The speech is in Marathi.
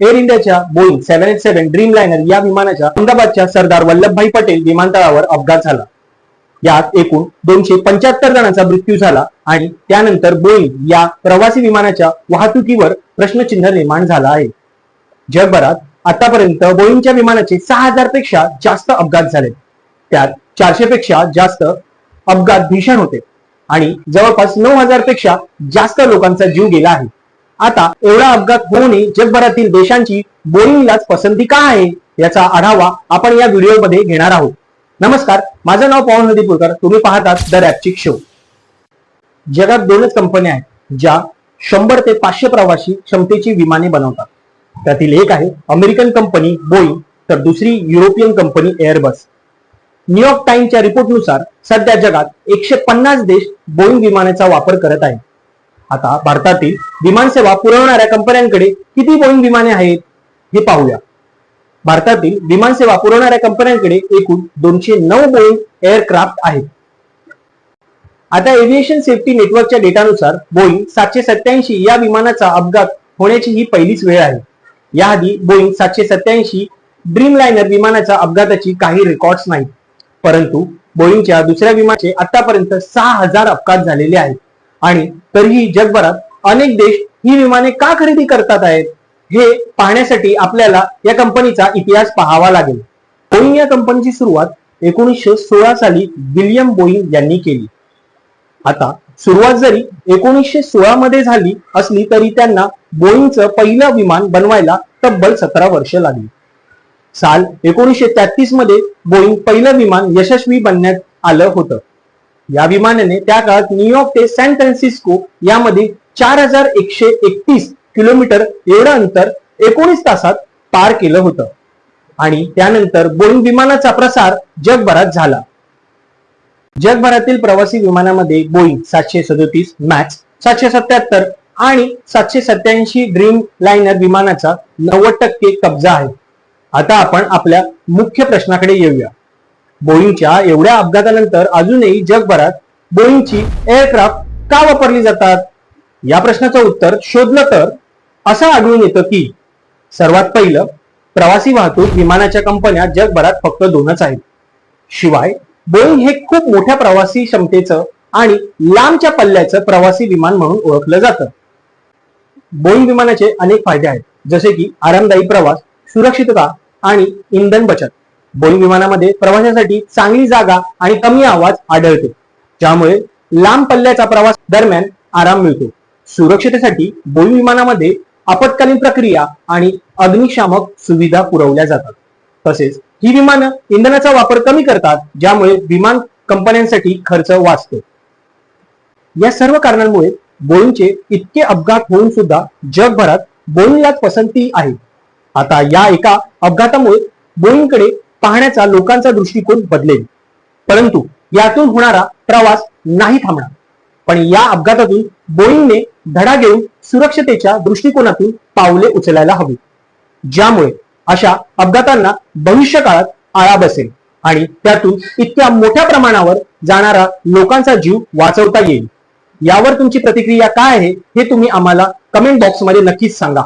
एअर इंडियाच्या Boeing seven eight seven Dreamliner या विमानाच्या अहमदाबादच्या सरदार वल्लभभाई पटेल विमानतळावर अपघात झाला. यात एकूण दोनशे पंच्याहत्तर जणांचा मृत्यू झाला आणि त्यानंतर बोईंग या प्रवासी विमानाच्या वाहतुकीवर प्रश्नचिन्ह निर्माण झाला आहे. जगभरात आतापर्यंत बोईंगच्या विमानाचे सहा हजारपेक्षा जास्त अपघात झाले. त्यात चारशे पेक्षा जास्त अपघात भीषण होते आणि जवळपास नऊ हजारपेक्षा जास्त लोकांचा जीव गेला आहे. आता एवढा अपघात होऊनही जगभरातील देशांची बोईंगलाच पसंती का आहे याचा आढावा आपण या व्हिडिओमध्ये घेणार आहोत. नमस्कार माझं नाव पवन नदीपूरकर तुम्ही पाहतात द रॅपचिक शो जगात दोनच कंपन्या आहेत ज्या शंभर ते पाचशे प्रवासी क्षमतेची विमाने बनवतात. त्यातील एक आहे अमेरिकन कंपनी बोईंग तर दुसरी European company Airbus New York टाइम्सच्या रिपोर्टनुसार सध्या जगात एकशे पन्नास देश बोईंग विमानाचा वापर करत आहेत. आता भारतातील विमानसेवा पुरवणाऱ्या कंपन्यांकडे किती बोईंग विमाने आहेत हे पाहूया. भारतातील विमानसेवा पुरवणाऱ्या कंपन्यांकडे एकूण दोनशे नऊ बोईंग एअरक्राफ्ट आहेत. आता एव्हिएशन सेफ्टी नेटवर्कच्या डेटानुसार बोईंग सातशे सत्याऐंशी या विमानाचा अपघात होण्याची ही पहिलीच वेळ आहे. याआधी बोईंग सातशे सत्याऐंशी ड्रीम लायनर विमानाच्या अपघाताची काही रेकॉर्ड्स नाहीत. परंतु बोईंगच्या दुसऱ्या विमानाचे आतापर्यंत सहा हजार अपघात झालेले आहेत. आणि तरीही जगभरात अनेक देश ही विमाने का खरेदी करतात आहेत हे पाहण्यासाठी आपल्याला या कंपनीचा इतिहास पाहावा लागेल. बोईंग या कंपनीची सुरुवात एकोणीसशे सोळा साली विल्यम बोईंग यांनी केली. आता सुरुवात जरी एकोणीसशे सोळा मध्ये झाली असली तरी त्यांना बोईंगचं पहिलं विमान बनवायला तब्बल सतरा वर्ष लागली. साल एकोणीसशे तेहतीसमध्ये बोईंग पहिलं विमान यशस्वी बनण्यात आलं होतं. या विमानाने त्या काळात न्यूयॉर्क ते सॅन फ्रान्सिस्को यामध्ये चार हजार एकशे एकतीस किलोमीटर एवढं अंतर एकोणीस तासात पार केलं होतं. आणि त्यानंतर बोईंग विमानाचा प्रसार जगभरात झाला. जगभरातील प्रवासी विमानामध्ये बोईंग सातशे सदोतीस मॅक्स सातशे सत्याहत्तर आणि सातशे सत्याऐंशी ड्रीम लायनर विमानाचा नव्वद टक्के कब्जा आहे. आता आपण आपल्या मुख्य प्रश्नाकडे येऊया. बोईंगच्या एवढ्या अपघातानंतर अजूनही जगभरात बोईंगची एअरक्राफ्ट का वापरली जातात? या प्रश्नाचं उत्तर शोधलं तर असं आढळून येतं की सर्वात पहिलं प्रवासी वाहतूक विमानाच्या कंपन्या जगभरात फक्त दोनच आहेत. शिवाय बोईंग हे खूप मोठ्या प्रवासी क्षमतेचं आणि लांबच्या पल्ल्याचं प्रवासी विमान म्हणून ओळखलं जातं. बोईंग विमानाचे अनेक फायदे आहेत जसे की आरामदायी प्रवास सुरक्षितता आणि इंधन बचत. बोईंग विमानामध्ये प्रवासासाठी चांगली जागा आणि कमी आवाज आढळते. ज्यामुळे लांब पल्ल्याचा प्रवास दरम्यान आराम मिळतो. सुरक्षितेसाठी बोईंग विमानामध्ये आपत्कालीन प्रक्रिया आणि अग्निशामक सुविधा पुरवल्या जातात. तसेच ही विमानं इंधनाचा वापर कमी करतात ज्यामुळे विमान कंपन्यांसाठी खर्च वाचतो. या सर्व कारणांमुळे बोईंगचे इतके अपघात होऊन सुद्धा जगभरात बोईंगला पसंती आहे. आता या एका अपघातामुळे बोईंगकडे पाहण्याचा लोकांचा दृष्टिकोन बदलेल. परंतु यातून होणारा प्रवास नाही थांबणार. पण या अपघातातून बोईंगने धडा घेऊन सुरक्षतेच्या दृष्टिकोनातून पावले उचलायला हवी. ज्यामुळे अशा अपघातांना भविष्य काळात आळा बसेल आणि त्यातून इतक्या मोठ्या प्रमाणावर जाणारा लोकांचा जीव वाचवता येईल. यावर तुमची प्रतिक्रिया काय आहे हे तुम्ही आम्हाला कमेंट बॉक्समध्ये नक्कीच सांगा.